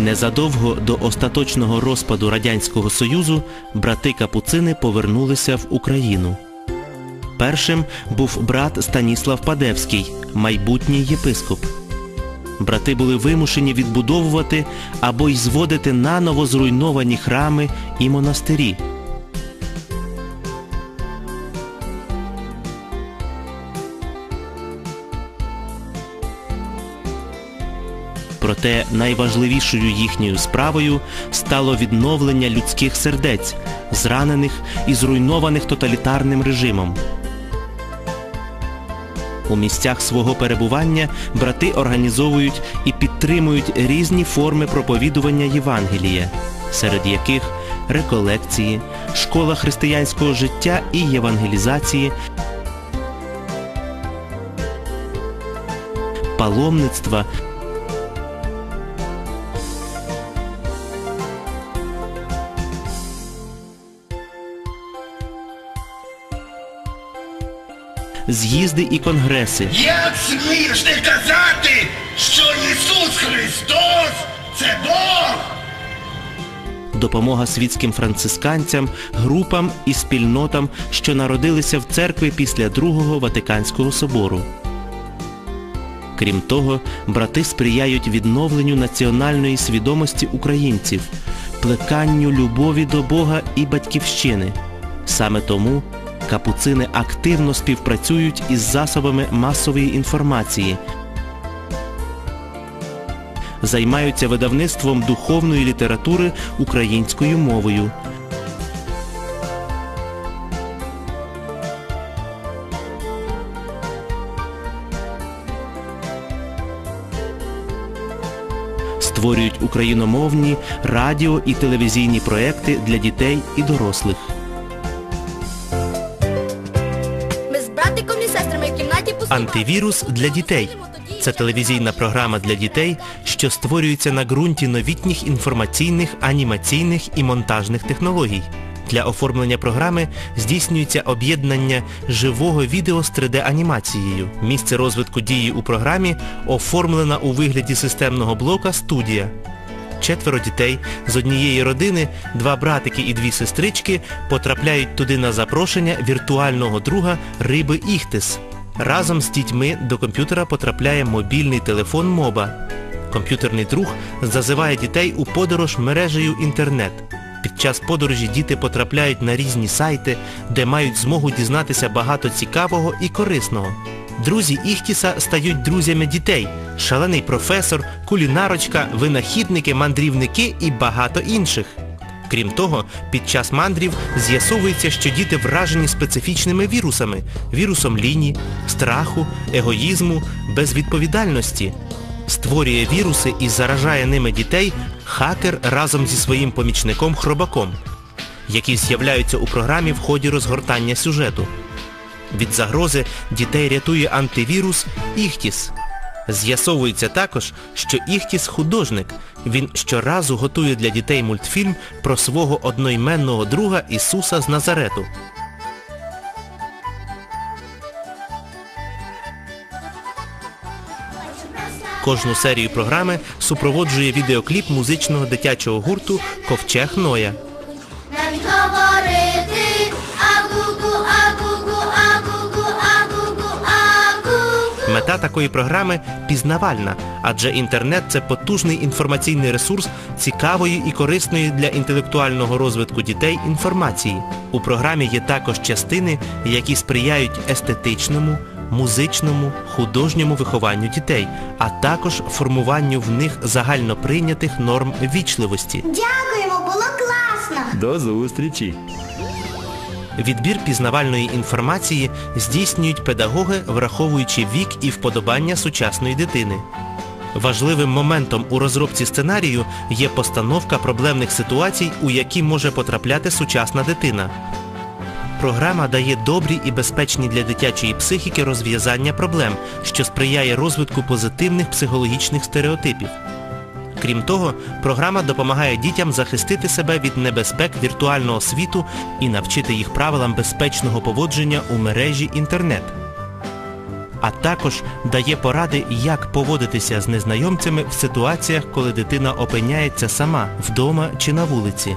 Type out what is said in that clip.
Незадовго до остаточного розпаду Радянського Союзу брати Капуцини повернулися в Україну. Першим був брат Станіслав Падевський, майбутній єпископ. Брати були вимушені відбудовувати або й зводити наново зруйновані храми і монастирі. Проте найважливішою їхньою справою стало відновлення людських сердець, зранених і зруйнованих тоталітарним режимом. У місцях свого перебування брати організовують і підтримують різні форми проповідування Євангелія, серед яких реколекції, школа християнського життя і євангелізації, паломництва, з'їзди і конгреси, Як смієш ти казати, що Ісус Христос це Бог? допомога світським францисканцям, групам і спільнотам, що народилися в церкві після Другого Ватиканського собору. Крім того, брати сприяють відновленню національної свідомості українців, плеканню любові до Бога і батьківщини. Саме тому капуцини активно співпрацюють із засобами масової інформації, займаються видавництвом духовної літератури українською мовою. Створюють україномовні радіо і телевізійні проекти для дітей і дорослих. Сестрами в кімнаті пустимо. Антивірус для дітей. Це телевізійна програма для дітей, що створюється на ґрунті новітніх інформаційних, анімаційних і монтажних технологій. Для оформлення програми здійснюється об'єднання живого відео з 3D-анімацією. Місце розвитку дії у програмі оформлено у вигляді системного блока «Студія». Четверо дітей з однієї родини, два братики і дві сестрички потрапляють туди на запрошення віртуального друга Риби Іхтис. Разом з дітьми до комп'ютера потрапляє мобільний телефон Моба. Комп'ютерний друг зазиває дітей у подорож мережею інтернет. Під час подорожі діти потрапляють на різні сайти, де мають змогу дізнатися багато цікавого і корисного. Друзі Іхтіса стають друзями дітей. Шалений професор, кулінарочка, винахідники, мандрівники і багато інших. Крім того, під час мандрів з'ясовується, що діти вражені специфічними вірусами, вірусом ліні, страху, егоїзму, безвідповідальності. Створює віруси і заражає ними дітей хакер разом зі своїм помічником Хробаком, які з'являються у програмі в ході розгортання сюжету. Від загрози дітей рятує антивірус Іхтіс. З'ясовується також, що Іхтіс художник. Він щоразу готує для дітей мультфільм про свого одноіменного друга Ісуса з Назарету. Кожну серію програми супроводжує відеокліп музичного дитячого гурту Ковчег Ноя. Мета такої програми пізнавальна, адже інтернет це потужний інформаційний ресурс цікавої і корисної для інтелектуального розвитку дітей інформації. У програмі є також частини, які сприяють естетичному, музичному, художньому вихованню дітей, а також формуванню в них загальноприйнятих норм вічливості. Дякуємо, було класно. До зустрічі! Відбір пізнавальної інформації здійснюють педагоги, враховуючи вік і вподобання сучасної дитини. Важливим моментом у розробці сценарію є постановка проблемних ситуацій, у які може потрапляти сучасна дитина. Програма дає добрі і безпечні для дитячої психіки розв'язання проблем, що сприяє розвитку позитивних психологічних стереотипів. Крім того, програма допомагає дітям захистити себе від небезпек віртуального світу і навчити їх правилам безпечного поводження у мережі інтернет. А також дає поради, як поводитися з незнайомцями в ситуаціях, коли дитина опиняється сама вдома чи на вулиці.